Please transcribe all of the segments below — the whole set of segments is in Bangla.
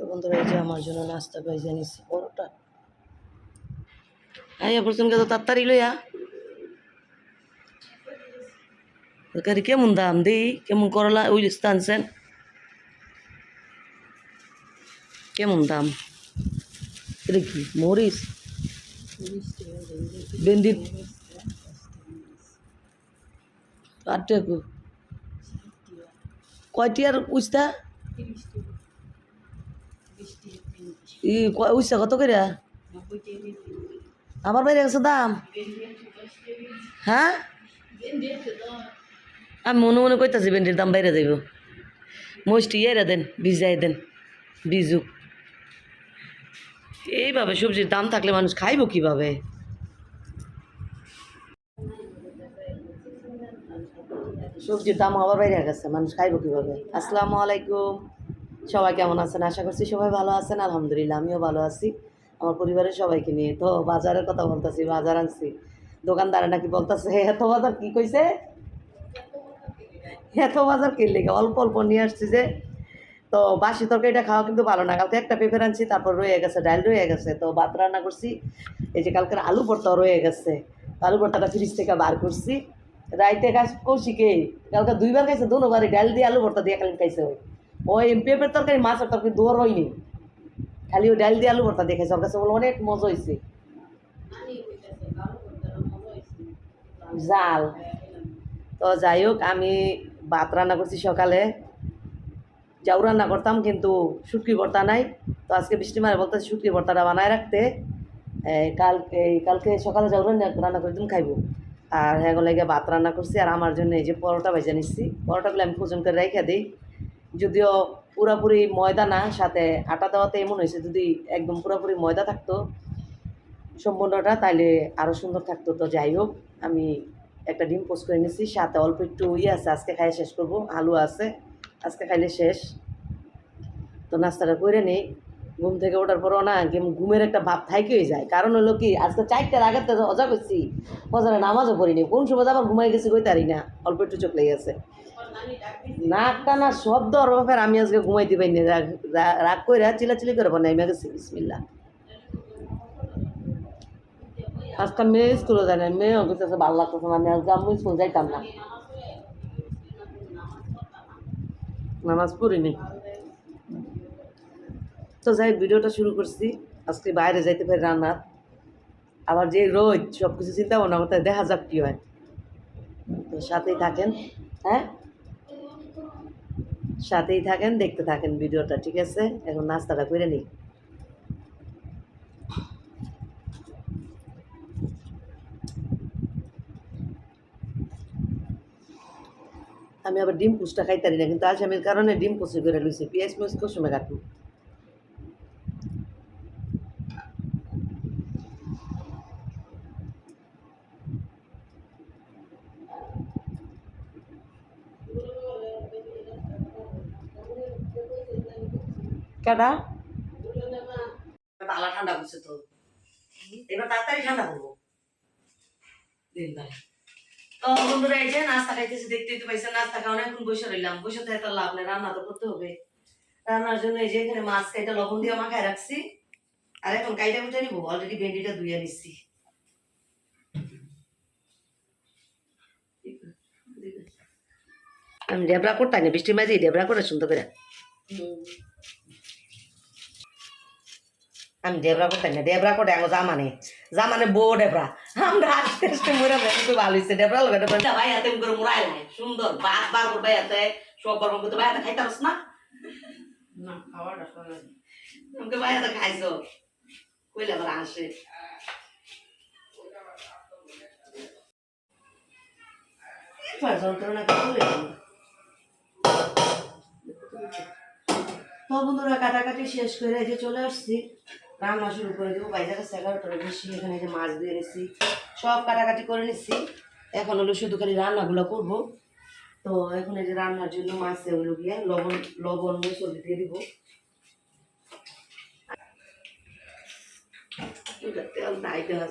তো বন্ধুরা এই যে আমার জন্য নাস্তা পাইজা নিছি পরোটা। আইয়া পড়ছেন কত তাড়াতাড়ি লইয়া। তরকারি কেমন দাম দেই কেমন করলা? ওই আনছেন। কেমন দাম? এটা কি? মরিচ? ভেন্ডি আট টাকা কয়টি আর ই উস্তা কত করে? আবার বাইরে গেছে দাম। হ্যাঁ? আমি মনে মনে কইতাছি, ভেন্ডির দাম বাইরে যাইব। মোষ্টি ইয়েরা দেন ভিজাই দেন বিজু এইভাবে সবজির দাম থাকলে মানুষ খাইব কীভাবে? সবজির দাম আবার বাইরে গেছে, মানুষ খাইব কীভাবে? আসসালামু আলাইকুম। সবাই কেমন আছেন? আশা করছি সবাই ভালো আছেন। আলহামদুলিল্লাহ, আমিও ভালো আছি। আমার পরিবারের সবাইকে নিয়ে তো বাজারের কথা বলতেছি, বাজার আনছি। দোকানদারে নাকি বলতেছে এত বাজার কি কইছে? এত বাজার কিনলে অল্প অল্প নিয়ে আসছি যে, তো বাসি তরকারিটা খাওয়া কিন্তু ভালো না। কালকে একটা পেঁপে আনছি তারপর রয়ে গেছে ডাল রয়ে গেছে। তো ভাত রান্না করছি, এই যে কালকের আলু ভর্তা রয়ে গেছে। আলু ভর্তাটা ফ্রিজ থেকে বার করছি। রাইতে গাছ কৌশিকে, কালকে দুইবার খাইছে দুবারই ডাল দিয়ে আলু ভর্তা দিয়ে খালি খাইছে ওই ওই পেঁপের তরকারি, মাছের তরকারি দৌড় হয়নি। খালি ওই ডাল দিয়ে আলু ভর্তা দিয়ে খাইছে ওর কাছে বলে অনেক মজা হয়েছে। জাল। তো যাই হোক, আমি ভাত রান্না করছি সকালে। যাও রান্না করতাম, কিন্তু শুটকি ভর্তা নাই। তো আজকে বৃষ্টি মারে বলতে শুটকি ভর্তাটা বানায় রাখতে। কাল কালকে সকালে যাও রান্না করে দিন খাইবো। আর হ্যাঁ লেগে ভাত রান্না করছি। আর আমার জন্য এই যে পরোটা ভেজে নিচ্ছি। পরোটাগুলো আমি ফোজন করে রেখে দিই। যদিও পুরাপুরি ময়দা না, সাথে আটা দেওয়াতে এমন হয়েছে, যদি একদম পুরোপুরি ময়দা থাকতো সম্পূর্ণটা, তাইলে আরও সুন্দর থাকতো। তো যাই হোক, আমি একটা ডিম পোস্ট করে নিচ্ছি সাথে অল্প একটু ইয়ে আছে, আজকে খাই শেষ করব, আলু আছে, আজকে খাইলে শেষ। তো নাস্তাটা করে নেই, ঘুম থেকে ওঠার পরও না ঘুমের একটা ভাব থাইকেই যায়। কারণ হলো কি, আজকে চারটার আগে তো অজা করছি ফজরে নামাজও পড়িনি, কোন সময় আবার ঘুমাই গেছি কই তারি না, অল্প একটু চোখ লেগে গেছে। নাকটা না শব্দ আর ব্যাপার আমি আজকে ঘুমাইতে পারিনি রাগ রা- রাগ করে চিলাচিলি করে বানাই গেছি বিসমিল্লা আজকে মেয়ে স্কুলে যায় না, মেয়ে কিছু ভালো লাগতেছে না, আমি আজকে আমি স্কুল যাইতাম না। নামাজ পড়িনি তো যাই, ভিডিওটা শুরু করছি। আজকে বাইরে যাইতে পারি রান্নার। আবার যে রোজ সব কিছু চিন্তা ভাবনা করতে দেখা যাক কি হয়। তো সাথেই থাকেন হ্যাঁ? সাথেই থাকেন, দেখতে থাকেন ভিডিওটা, ঠিক আছে? এখন নাস্তাটা করে নিই। আমি আবার ডিম পুষটা খাইতারি না, কিন্তু আজ আমি কারণে ডিম পুষি করে লুইছি, পেঁয়াজ মুস কুসুমে কাটবো। কেডা বালা ঠান্ডা করছে তো। এবার তাড়াতাড়ি ঠান্ডা করব দিন তো বন্ধুরা এই যে নাস্তা খাইতেছি দেখতেই তো পাইছেন নাস্তা খাওয়া এখন বসে রইলাম। বসে লাভ নেই রান্না তো করতে হবে। রান্নার জন্য এই যে এখানে মাছ কাইটা লবণ দিয়ে মাখায় রাখছি। আর এখন কাইটা উঠে নিবো অলরেডি ভেন্ডিটা ধুয়ে নিচ্ছি। আমি ডেবরা করতাম না বৃষ্টির মাঝে ডেবরা করে সুন্দর করে। আমি ডেবরা করতাম না। ডেবরা করে আগে জামানে। জামানে বউ ডেবরা আমরা আস্তে আস্তে মুরা ভালো হয়েছে ডেবরা লগা ডেবরা ভাই হাতে করে নাই। সুন্দর বাদ বার করে ভাই হাতে সব বার করতে। ভাই হাতে খাইতে পারছ না না। খাওয়াটা আমাকে ভাই হাতে খাইছো? কইলে আবার আসে? যন্ত্রণা তো বন্ধুরা কাটাকাটি শেষ করে যে চলে আসছি। রান্না শুরু করে দেবো বাইরে কাছে এগারোটার বেশি এখানে যে মাছ দিয়ে নিচ্ছি সব কাটাকাটি করে নিচ্ছি এখন হলো শুধু খালি রান্নাগুলো করব। তো এখন এই যে রান্নার জন্য মাছে হলো গিয়ে লবণ লবণ মসল দিয়ে দিব। তেল নাই দেওয়া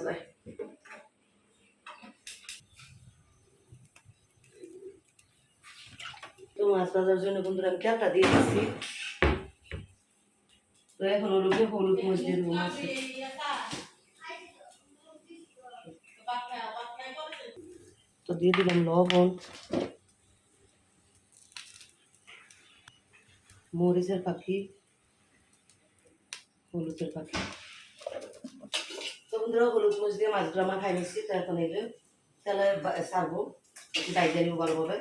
তো মাছ ভাজার জন্য বন্ধুরা আমি তেলটা দিয়ে দিচ্ছি তো এখন গিয়ে হলুদ মরিচ দিয়ে দেবো মাছে তো দিয়ে দিলাম লবণ। মরিচের পাখি, হলুদের পাখি। তো বন্ধুরা, হলুদ মরিচ দিয়ে মাছগুলো আমার খাই নিচ্ছি, তো এখন এলে তাহলে সারবো, একটু ডাই দিয়ে নিবো ভালোভাবে।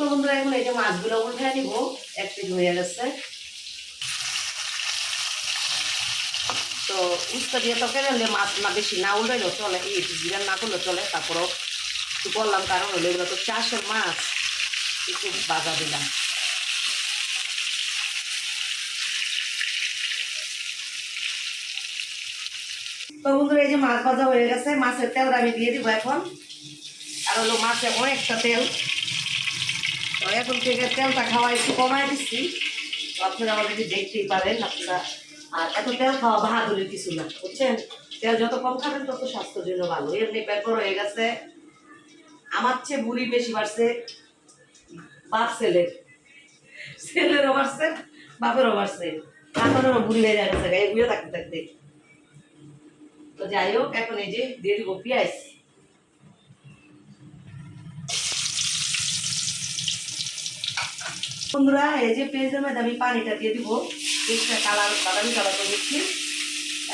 তো বন্ধুরা এখন এই যে মাছগুলো উঠে নিব, এক পিস হয়ে গেছে। তো উস্তা দিয়ে তরকারি হলে মাছ না বেশি না উল্টাইলেও চলে, এই জিরা না করলেও চলে, তারপরও একটু করলাম, কারণ হলো এগুলো তো চাষের মাছ, একটু বাজা দিলাম। তো বন্ধুরা, এই যে মাছ ভাজা হয়ে গেছে, মাছের তেলটা আমি দিয়ে দিব এখন। আর হলো মাছে অনেকটা তেল। তো এখন থেকে তেলটা খাওয়া একটু কমায় দিচ্ছি। আপনারা অলরেডি দেখতেই পারেন আপনারা। আর এত তেল খাওয়া বাহাদুরি কিছু না, বুঝছেন? তেল যত কম খাবেন তত স্বাস্থ্যের জন্য ভালো। এমনি বড় হয়ে গেছে। আমার চেয়ে বুড়ি বেশি বাড়ছে বাপ ছেলের। ছেলেরও বাড়ছে, বাপেরও বাড়ছে। তারপরেও বুড়ি হয়ে গেছে, গায়ে বুড়ে থাকতে থাকতে। তো যাই হোক, এখন এই যে দিয়ে দিব পেঁয়াজ। বন্ধুরা, এই যে পেঁয়াজের মধ্যে আমি পানিটা দিয়ে দিব। পেঁয়াজটা কালার, বাদামি কালার করে নিচ্ছি।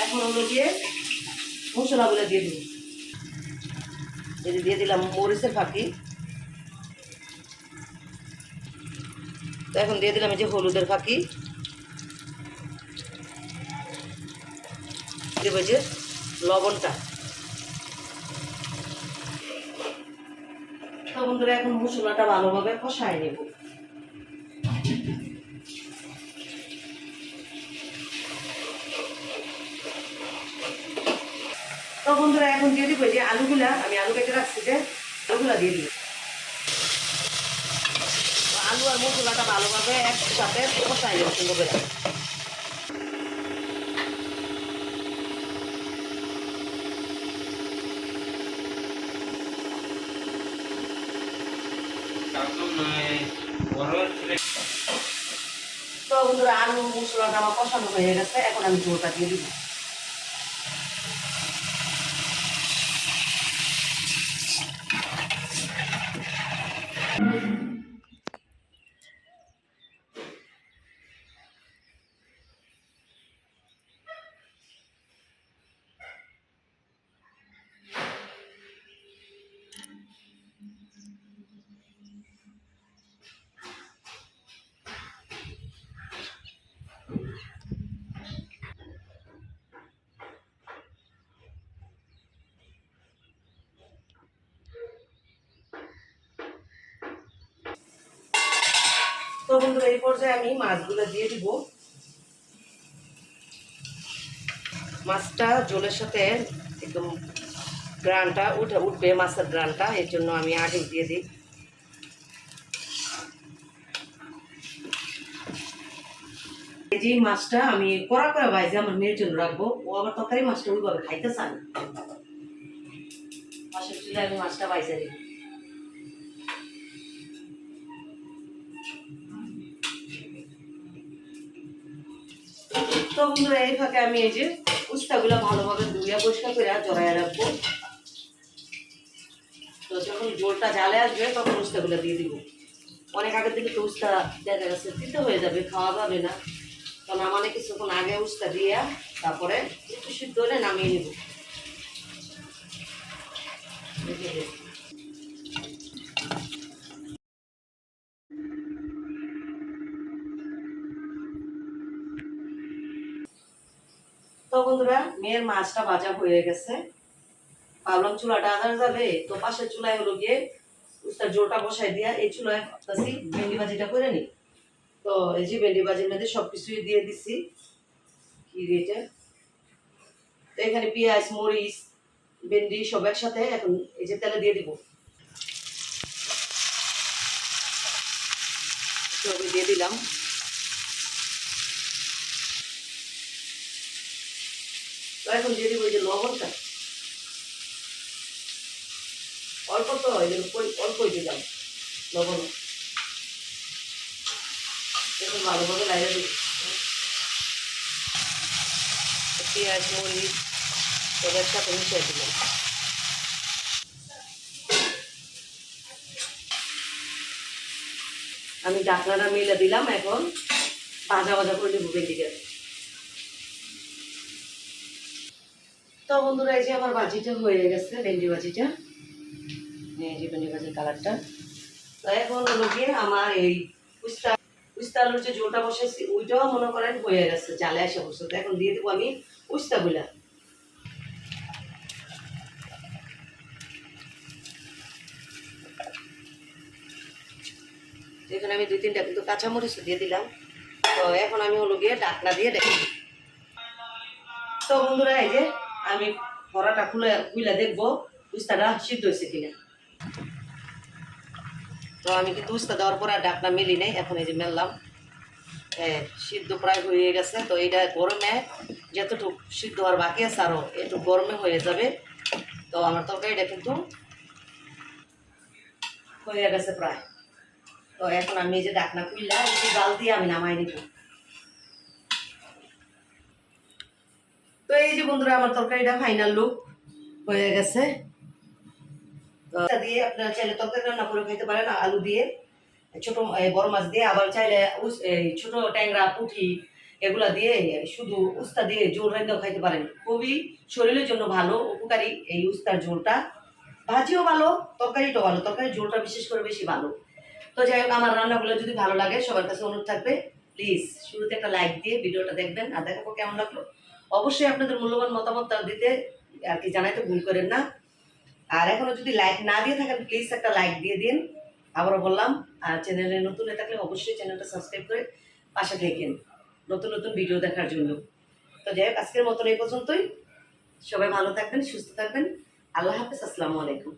এখন হলো গিয়ে মশলাগুলো দিয়ে দিব। এই যে দিয়ে দিলাম মরিচের ফাঁকি। তো এখন দিয়ে দিলাম এই যে হলুদের ফাঁকি। দেবো যে লবণটা। তো বন্ধুরা, এখন মশলাটা ভালোভাবে কষায় নেব। বন্ধুরা, এখন দিয়ে দিব যে আলুগুলা। আমি আলু কেটে রাখছি যে, আলুগুলা দিয়ে দিব। আলু আর মশলাটা ভালোভাবে একসাথে কষাই সুন্দর করে। তো বন্ধুরা, আলু মশলাটা আমার কষানো হয়ে গেছে, এখন আমি ঝোলটা দিয়ে দিব। বন্ধুরা, এই পর্যায়ে আমি মাছগুলো দিয়ে দিব। মাছটা জলের সাথে একদম গ্রানটা উঠে উঠবে, মাছের গ্রানটা, এর জন্য আমি আগে দিয়ে দিই। এই যে মাছটা আমি কড়া করে ভাইজে আমার মেয়ের জন্য রাখব, ও আবার তরকারি মাছটা ওইভাবে খাইতে চান মাছের চুলে আমি মাছটা দিই। তো বন্ধুরা, এই ফাঁকে আমি এই যে উস্তাগুলো ভালোভাবে ধুইয়া পরিষ্কার করে আর জড়াইয়া রাখব। তো যখন জোরটা জালে আসবে, তখন উস্তাগুলো দিয়ে দিব। অনেক আগের দিকে তো উস্তা দেখা গেছে, তিতে হয়ে যাবে, খাওয়া যাবে না। তো নামানে কিছুক্ষণ আগে উস্তা দিয়া তারপরে একটু সিদ্ধ হলে নামিয়ে নিব। তো বন্ধুরা, মেয়ের মাছটা ভাজা হয়ে গেছে। ভাবলাম চুলাটা আদার যাবে, তো পাশের চুলায় হলো গিয়ে উস্তার জোরটা বসাই দিয়া এই চুলায় ভাবতেছি ভেন্ডি ভাজিটা করে নি। তো এই যে ভেন্ডি ভাজির মধ্যে সব কিছুই দিয়ে দিছি। কি দিয়েছে তো এখানে পেঁয়াজ, মরিচ, ভেন্ডি সব একসাথে এখন এই যে তেলে দিয়ে দিব। দিয়ে দিলাম। এখন দিয়ে দিব ওই যে লবণটা। অল্প তো কই- অল্পই দিলাম লবণ। এখন ভালোভাবে লাগিয়ে দিই পেঁয়াজ, মরিচ সবের সাথে মিশিয়ে দিলাম। আমি ডাকনাটা মিলে দিলাম এখন। ভাজা ভাজা করে নেব ভেন্ডিকে তো বন্ধুরা, এই যে আমার ভাজিটা হয়ে গেছে, ভেন্ডি ভাজিটা এই যে ভেন্ডি কালারটা। তো এখন হলো গিয়ে আমার এই উস্তা উস্তা যে জোটা বসেছি, ওইটাও মনে করেন হয়ে গেছে, জালে এসে বসে এখন দিয়ে দেবো আমি উস্তাগুলা এখানে আমি দুই তিনটা কিন্তু কাঁচামরিচ দিয়ে দিলাম। তো এখন আমি হলো গিয়ে ডাকনা দিয়ে দেখি তো বন্ধুরা, এই যে আমি ভরাটা খুলে খুলে দেখব উস্তাটা সিদ্ধ হয়েছে কিনা। তো আমি কিন্তু উস্তা দেওয়ার পরে ডাকনা মিলি নেই, এখন এই যে মেললাম। হ্যাঁ সিদ্ধ প্রায় হয়ে গেছে, তো এটা গরমে যতটুকু সিদ্ধ হওয়ার বাকি আছে আরও একটু গরমে হয়ে যাবে। তো আমার তরকারিটা কিন্তু হয়ে গেছে প্রায়। তো এখন আমি যে ডাকনা খুললাম একটু জাল দিয়ে আমি নামাই নিব। তো এই যে বন্ধুরা, আমার তরকারিটা ফাইনাল লুক হয়ে গেছে। দিয়ে আপনারা চাইলে তরকারি রান্না করে পারেন, আলু দিয়ে, ছোট বড় মাছ দিয়ে, আবার চাইলে ছোট ট্যাংরা এগুলা দিয়ে শুধু উস্তা দিয়ে খাইতে পারেন। খুবই শরীরের জন্য ভালো, উপকারী এই উস্তার ঝোলটা। ভাজিও ভালো, তরকারিটাও ভালো তরকারি ঝোলটা বিশেষ করে বেশি ভালো। তো যাই হোক, আমার রান্নাগুলো যদি ভালো লাগে, সবার কাছে অনুরোধ থাকবে প্লিজ শুরুতে একটা লাইক দিয়ে ভিডিওটা দেখবেন, আর দেখাবো কেমন লাগল। অবশ্যই আপনাদের মূল্যবান মতামত দিতে আর কি জানাইতে ভুল করেন না। আর এখনও যদি লাইক না দিয়ে থাকেন প্লিজ একটা লাইক দিয়ে দিন। আবারও বললাম, আর চ্যানেলে নতুন হয়ে থাকলে অবশ্যই চ্যানেলটা সাবস্ক্রাইব করে পাশে থাকেন নতুন নতুন ভিডিও দেখার জন্য। তো যাই হোক, আজকের মতন এই পর্যন্তই। সবাই ভালো থাকবেন, সুস্থ থাকবেন। আল্লাহ হাফিজ, আসসালামু আলাইকুম।